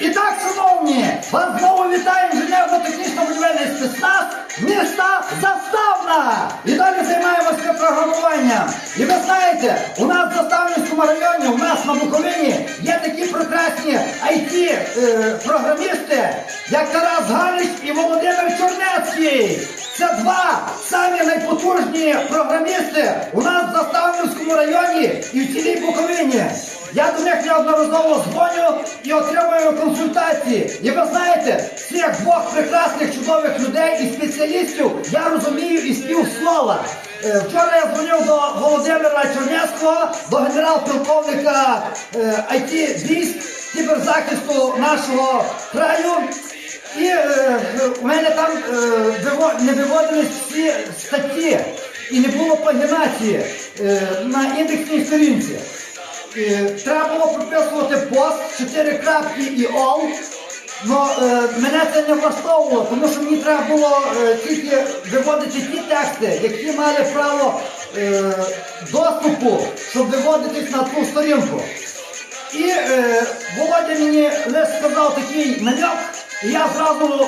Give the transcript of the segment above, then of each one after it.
І так, шановні, вас знову вітає інженерно-технічно-будівельний спецназ міста Заставна. І далі займаємося програмуванням. І ви знаєте, у нас в Заставницькому районі, у нас на Буковині є такі прекрасні IT-програмісти, як Тарас Галич і Володимир Чорнецький. Це два самі найпотужні програмісти у нас в Заставницькому районі і в цілій Буковині. Я до них неодноразово дзвоню і отримую консультації. І ви знаєте, цих двох прекрасних чудових людей і спеціалістів я розумію із півслова. Е, Вчора я дзвонив до Володимира Чернецького, до генерал-полковника IT військ кіберзахисту нашого краю. І е, у мене там е, не виводились всі статті і не було пагінації е, на індексній сторінці. Е, Треба було прописувати пост, 4 крапки і all. Но е, мене це не влаштовувало, тому що мені треба було е, тільки виводити ті тексти, які мали право доступу, щоб виводитись на ту сторінку. І Володя мені лише сказав такий намек, і я зразу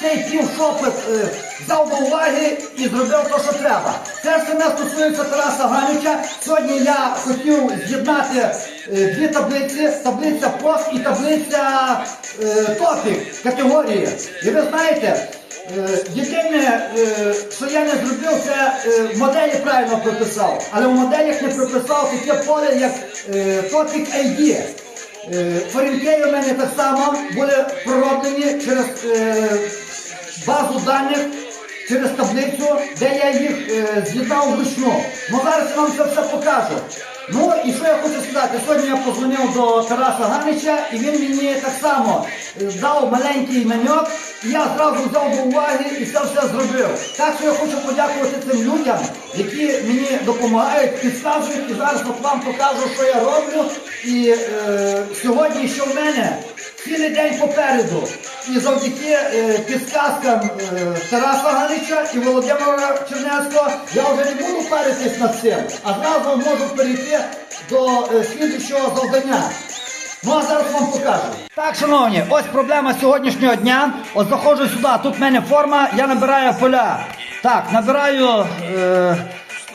цей півшопит е, взяв до уваги і зробив те, що треба. Це не стосується Тараса Ганича. Сьогодні я хотів з'єднати е, дві таблиці, таблиця пост і таблиця е, топік категорії. І ви знаєте, Е, Єдине, е, що я не зробив, це е, в моделі правильно прописав, але в моделях не прописав таке поле, як е, Topic ID. Е, у мене так само були пророблені через е, базу даних, через таблицю, де я їх е, з'єднав вручну. Ну зараз я вам це все покажу. Ну і що я хочу сказати? Сьогодні я позвонив до Тараса Ганича і він мені так само е, дав маленький намек, і я зразу взяв до уваги і це все зробив. Так що я хочу подякувати цим людям, які мені допомагають, підказують, і зараз от вам покажу, що я роблю. І е, сьогодні, що в мене, цілий день попереду. І завдяки е, підсказкам е, Тараса Ганича і Володимира Чернецького я вже не буду паритись над цим, а зразу можу перейти до е, слідчого завдання. Ну а зараз вам покажу. Так, шановні, ось проблема сьогоднішнього дня. От заходжу сюди, тут в мене форма, я набираю поля. Так, набираю е,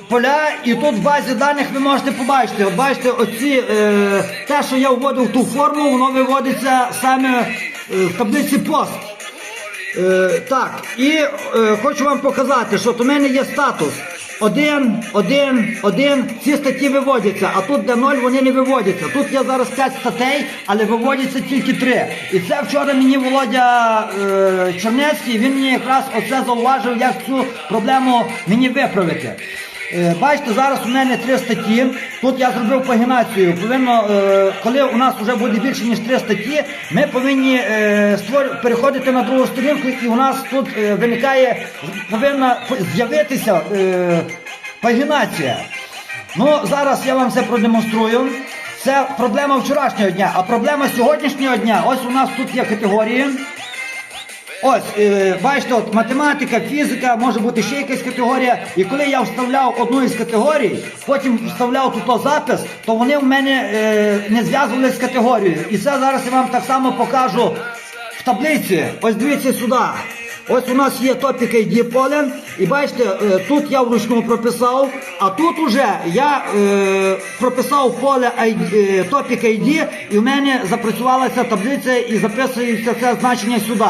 поля, і тут в базі даних ви можете побачити. От бачите, оці, е, те, що я вводив в ту форму, воно виводиться саме в таблиці пост. Е, так, і е, хочу вам показати, що у мене є статус. Один, один, один, ці статті виводяться, а тут де ноль вони не виводяться. Тут є зараз 5 статей, але виводяться тільки 3. І це вчора мені Володя е, Чернецький, він мені якраз оце зауважив, як цю проблему мені виправити. Е, Бачите, зараз у мене три статті. Тут я зробив пагінацію. Повинно, е, коли у нас вже буде більше ніж три статті, ми повинні е, переходити на другу сторінку, і у нас тут виникає, повинна з'явитися пагінація. Ну, зараз я вам це продемонструю. Це проблема вчорашнього дня, а проблема сьогоднішнього дня. Ось у нас тут є категорії. Ось, е, бачите, от математика, фізика, може бути ще якась категорія. І коли я вставляв одну із категорій, потім вставляв тут запис, то вони в мене е, не зв'язувалися з категорією. І це зараз я вам так само покажу в таблиці. Ось дивіться сюди. Ось у нас є топік ID поле, і бачите, е, тут я вручну прописав, а тут уже я е, прописав поле ID, топік ID, і в мене запрацювалася таблиця і записується це значення сюди.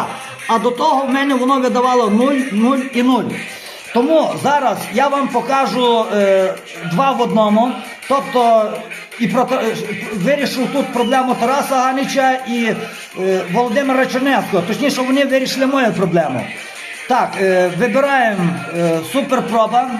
А до того в мене воно видавало 0, 0 і 0. Тому зараз я вам покажу е, два в одному. Тобто і про вирішив тут проблему Тараса Ганича і е, Володимира Чернецького. Точніше, вони вирішили мою проблему. Так, е, вибираємо е, суперпроба.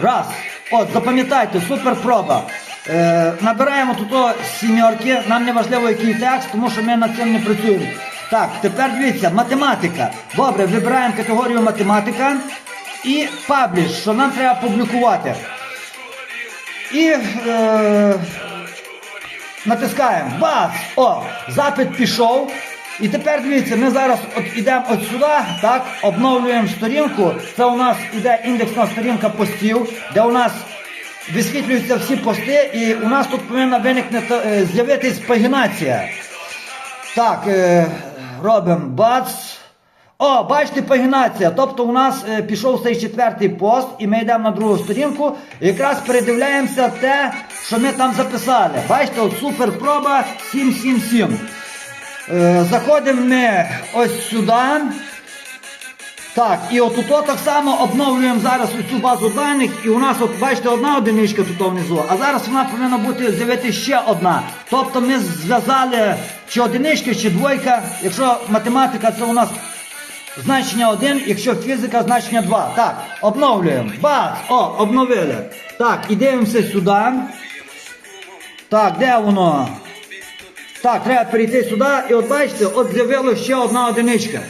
Раз. От, запам'ятайте, суперпроба. Е, набираємо тут сімерки, нам не важливо який текст, тому що ми над цим не працюємо. Так, тепер дивіться, математика. Добре, вибираємо категорію математика і пабліш, що нам треба публікувати. І е, натискаємо. Бац! О, запит пішов. І тепер дивіться, ми зараз от ідемо от сюди, так, обновлюємо сторінку. Це у нас іде індексна сторінка постів, де у нас висвітлюються всі пости, і у нас тут повинна виникнути е, з'явитись пагінація. Так, е, робимо бац. О, бачите, пагінація. Тобто у нас е, пішов цей четвертий пост, і ми йдемо на другу сторінку. Якраз передивляємося те, що ми там записали. Бачите, от супер проба 777. Е, заходимо ми ось сюди. Так, і от тут так само обновлюємо зараз цю базу даних, і у нас, от бачите, одна одиничка тут внизу, а зараз вона повинна бути з'явитися ще одна. Тобто ми зв'язали чи одиничка, чи двойка. Якщо математика, це у нас значення 1, якщо фізика, значення 2. Так, обновлюємо. Бац! О, обновили. Так, і дивимося сюди. Так, де воно? Так, треба перейти сюди, і от бачите, от з'явилася ще одна одиничка.